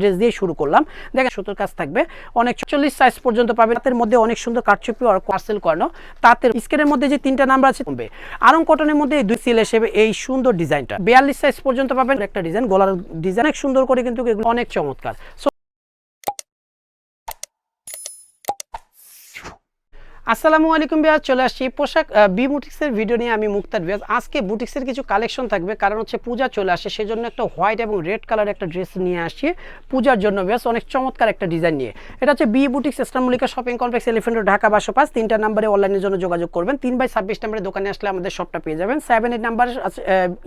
Dress দিয়ে শুরু করলাম। দেখেন, সুতোর কাজ থাকবে। অনেক চল্লিশ সাইজ পর্যন্ত পাবে। তাদের মধ্যে অনেক সুন্দর কাটচুপি আর পার্সেল করানো। তাতে স্কেলের মধ্যে যে তিনটা নাম্বার আছে কমবে আরং কটনের মধ্যে দুই সিল হিসেবে এই সুন্দর ডিজাইনটা বিয়াল্লিশ সাইজ পর্যন্ত পাবেন একটা ডিজাইন গলার ডিজাইন অনেক সুন্দর করে কিন্তু অনেক চমৎকার। আসসালামু আলাইকুম বিয়াজ চলে আসছি পোশাক বি বুটিক্সের ভিডিও নিয়ে। আমি মুক্তার বিয়াজ আজকে বুটিক্সের কিছু কালেকশন থাকবে, কারণ হচ্ছে পূজা চলে আসে, সেজন্য একটা হোয়াইট এবং রেড কালার একটা ড্রেস নিয়ে আসছি পূজার জন্য বিয়াজ অনেক চমৎকার একটা ডিজাইন নিয়ে। এটা হচ্ছে বি বুটিক্স ইসলামলিকা শপিং কমপ্লেক্স এলিফেন্ট ঢাকা বাসো পাঁচ। তিনটা নাম্বারে অনলাইনের জন্য যোগাযোগ করবেন। তিন বাই ছাব্বিশ নাম্বারে দোকানে আসলে আমাদের শপটা পেয়ে যাবেন। সেভেন এইট নাম্বার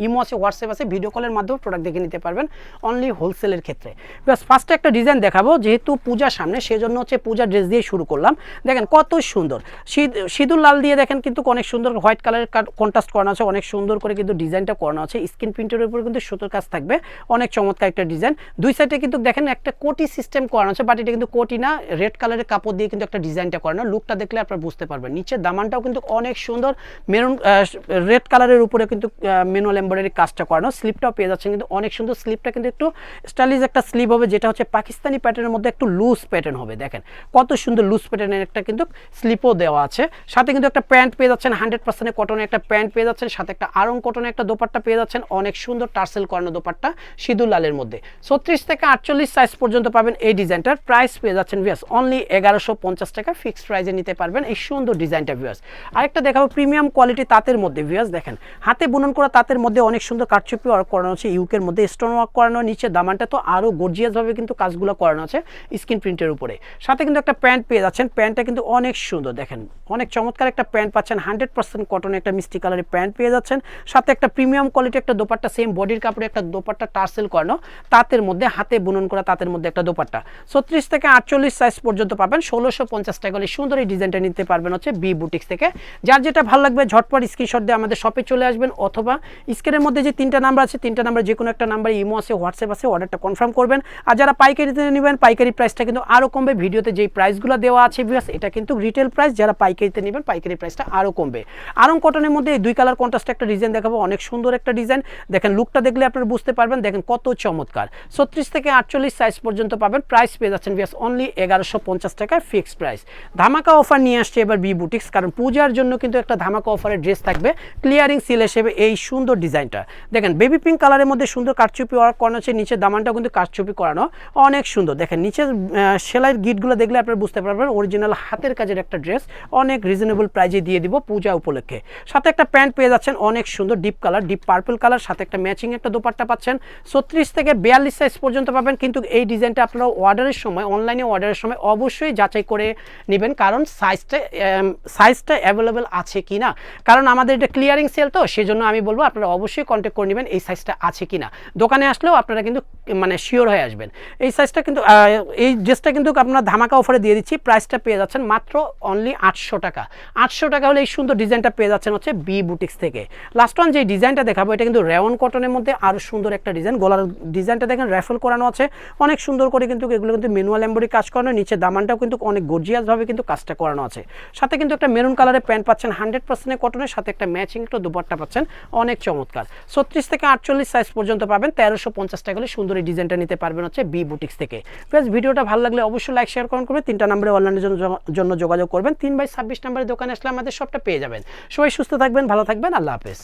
ইমো আছে হোয়াটসঅ্যাপ আছে ভিডিও কলের মাধ্যমে প্রোডাক্ট দেখে নিতে পারবেন অনলি হোলসেলের ক্ষেত্রে। ব্যাস ফার্স্টে একটা ডিজাইন দেখাবো, যেহেতু পূজার সামনে, সেজন্য হচ্ছে পূজার ড্রেস দিয়ে শুরু করলাম। দেখেন কত সুন্দর। সিঁদুর লাল দিয়ে দেখেন কিন্তু অনেক সুন্দর হোয়াইট কালারের কন্ট্রাস্ট করানো আছে, অনেক সুন্দর করে কিন্তু ডিজাইনটা করানো আছে। স্ক্রিন প্রিন্টের উপর কিন্তু সুতোর কাজ থাকবে, অনেক চমৎকার একটা ডিজাইন। দুই সাইডে কিন্তু দেখেন একটা কোটি সিস্টেম করানো আছে বাট এটা কিন্তু কোটি না রেড কালারের কাপড় দিয়ে কিন্তু একটা ডিজাইনটা করানো। লুকটা দেখলে আপনারা বুঝতে পারবেন। নিচের দামানটাও কিন্তু অনেক সুন্দর মেরুন রেড কালারের উপরে কিন্তু মেনুয়াল এম্বয়ডারি কাজটা করানো। স্লিপটাও পেয়ে যাচ্ছেন কিন্তু অনেক সুন্দর। স্লিপটা কিন্তু একটু স্টাইলিশ একটা স্লিপ হবে, যেটা হচ্ছে পাকিস্তানি প্যাটার্নের মধ্যে একটু লুজ প্যাটার্ন হবে, দেখেন। কত সুন্দর লুজ প্যাটার্নের একটা কিন্তু স্লিপও দেওয়া আছে। সাথে কিন্তু একটা প্যান্ট পেয়ে যাচ্ছেন হান্ড্রেড পার্সেন্টের কটনের একটা প্যান্ট পেয়ে যাচ্ছেন, সাথে একটা আরং কটনের একটা দোপাট্টা পেয়ে যাচ্ছেন, অনেক সুন্দর টার্সেল করানো দোপাট্টা সিঁদুর লালের মধ্যে। ছত্রিশ থেকে আটচল্লিশ সাইজ পর্যন্ত পাবেন এই ডিজাইনটার। প্রাইস পেয়ে যাচ্ছেন ভিয়াস অনলি এগারোশো পঞ্চাশ টাকা ফিক্সড প্রাইসে নিতে পারবেন এই সুন্দর ডিজাইনটা ভিয়াস আরেকটা দেখাবো প্রিমিয়াম কোয়ালিটি তাঁতের মধ্যে ভিয়াস দেখেন। হাতে বুনন করা তাঁতের মধ্যে অনেক সুন্দর কাটচুপি ওয়ার্ক করানো আছে ইউকের মধ্যে স্টোন ওয়ার্ক করানো, নিচে দামানটা তো আরও গর্জিয়াসভাবে কিন্তু কাজগুলো করানো আছে স্ক্রিন প্রিন্টের উপরে। সাথে কিন্তু একটা প্যান্ট পেয়ে যাচ্ছেন প্যান্টটা কিন্তু অনেক সুন্দর দেখেন, অনেক চমৎকার একটা প্যান্ট পাচ্ছেন, হান্ড্রেড পার্সেন্ট কটনের একটা মিষ্টি কালারের প্যান্ট পেয়ে যাচ্ছেন। সাথে একটা প্রিমিয়াম কোয়ালিটি একটা দোপাট্টা সেম বডির কাপড়ে একটা দোপাট্টা টার্সেল করানো, তাঁতের মধ্যে, হাতে বুনন করা তাঁতের মধ্যে একটা দোপাট্টা। ছত্রিশ থেকে আটচল্লিশ সাইজ পর্যন্ত পাবেন, ষোলোশো পঞ্চাশ টাকা হলে সুন্দর এই ডিজাইনটা নিতে পারবেন হচ্ছে বি বুটিক্স থেকে। যার যেটা ভালো লাগবে, ঝটপট স্ক্রিনশট দিয়ে আমাদের শপে চলে আসবেন, অথবা স্ক্রিনের মধ্যে যে তিনটা নাম্বার আছে, তিনটা নাম্বার যে কোনো একটা নাম্বার ইমো আছে, হোয়াটসঅ্যাপ আছে, অর্ডারটা কনফার্ম করবেন। আর যারা পাইকারিতে নেবেন, পাইকারি প্রাইসটা কিন্তু আরও কমবে। ভিডিওতে যেই প্রাইসগুলো দেওয়া আছে ভিউয়ার্স এটা কিন্তু রিটেল প্রাইস যারা পাইকারিতে নেবেন পাইকারি প্রাইসটা আরও কমবে। আরং কটনের মধ্যে এই দুই কালার কন্ট্রাস্ট একটা ডিজাইন দেখাবো, অনেক সুন্দর একটা ডিজাইন দেখেন লুকটা দেখলে আপনারা বুঝতে পারবেন, দেখেন কত চমৎকার। ছত্রিশ থেকে আটচল্লিশ সাইজ পর্যন্ত পাবেন প্রাইস পেয়ে যাচ্ছেন ভিয়াস অনলি এগারোশো পঞ্চাশ টাকায় ফিক্সড প্রাইস ধামাকা অফার নিয়ে আসছে এবার বি বুটিক্স কারণ পূজার জন্য কিন্তু একটা ধামাকা অফারের ড্রেস থাকবে ক্লিয়ারিং সিল হিসেবে এই সুন্দর ডিজাইনটা দেখেন বেবি পিঙ্ক কালারের মধ্যে সুন্দর কাঠচুপি ওয়ার্ক করানো আছে, নিচের দামানটাও কিন্তু কাঠচুপি করানো, অনেক সুন্দর। দেখেন নিচের সেলাইয়ের গিটগুলো দেখলে আপনারা বুঝতে পারবেন অরিজিনাল হাতের কাজের একটা ড্রেস অনেক রিজনেবল প্রাইজে দিয়ে দিব পূজা উপলক্ষে। সাথে একটা প্যান্ট পেয়ে যাচ্ছেন, অনেক সুন্দর deep colour deep purple colour সাথে একটা ম্যাচিং একটা দোপাট্টা পাচ্ছেন। ছত্রিশ থেকে বিয়াল্লিশ সাইজ পর্যন্ত পাবেন, কিন্তু এই ডিজাইনটা আপনারা অর্ডারের সময় অনলাইনে অর্ডারের সময় অবশ্যই যাচাই করে নেবেন, কারণ সাইজটা সাইজটা অ্যাভেলেবেল আছে কি না কারণ আমাদের এটা ক্লিয়ারিং সেল তো, সেজন্য আমি বলব আপনারা অবশ্যই কন্ট্যাক্ট করে নেবেন এই সাইজটা আছে কি না দোকানে আসলেও আপনারা কিন্তু মানে শিওর হয়ে আসবেন। এই সাইজটা কিন্তু এই ড্রেসটা কিন্তু আপনারা ধামাকা অফারে দিয়ে দিচ্ছি প্রাইসটা পেয়ে যাচ্ছেন মাত্র অনলি আটশো টাকা। আটশো টাকা হলে এই সুন্দর ডিজাইনটা পেয়ে যাচ্ছেন হচ্ছে বি বুটিক্স থেকে। লাস্ট ওয়ান যে ডিজাইনটা দেখাবো, এটা কিন্তু রেওন কটনের মধ্যে আরও সুন্দর একটা ডিজাইন। গলার ডিজাইনটা দেখেন র্যাফেল করানো আছে। অনেক সুন্দর করে কিন্তু এগুলো কিন্তু ম্যানুয়াল এম্বরি কাজ করানো নিচে দামানটাও কিন্তু অনেক গর্জিয়াসভাবে কিন্তু কাজটা করানো আছে। সাথে কিন্তু একটা মেরুন কালারের প্যান্ট পাচ্ছেন হান্ড্রেড পার্সেন্টের কটনের সাথে একটা ম্যাচিং একটা দুপাট্টা পাচ্ছেন, অনেক চমৎকার। ছত্রিশ থেকে আটচল্লিশ সাইজ পর্যন্ত পাবেন, তেরোশো পঞ্চাশ টাকা হলে সুন্দর এই ডিজাইনটা নিতে পারবেন হচ্ছে বি বুটিক্স থেকে। প্লাস ভিডিওটা ভালো লাগলে অবশ্যই লাইক শেয়ার কমেন্ট করবেন। তিনটা নাম্বারে অনলাইনের জন্য যোগাযোগ করবেন। তিন বাই ছাব্বিশ নাম্বারের দোকানে আসলে আমাদের সবটা পেয়ে যাবেন। সবাই সুস্থ থাকবেন, ভালো থাকবেন। আল্লাহ হাফেজ।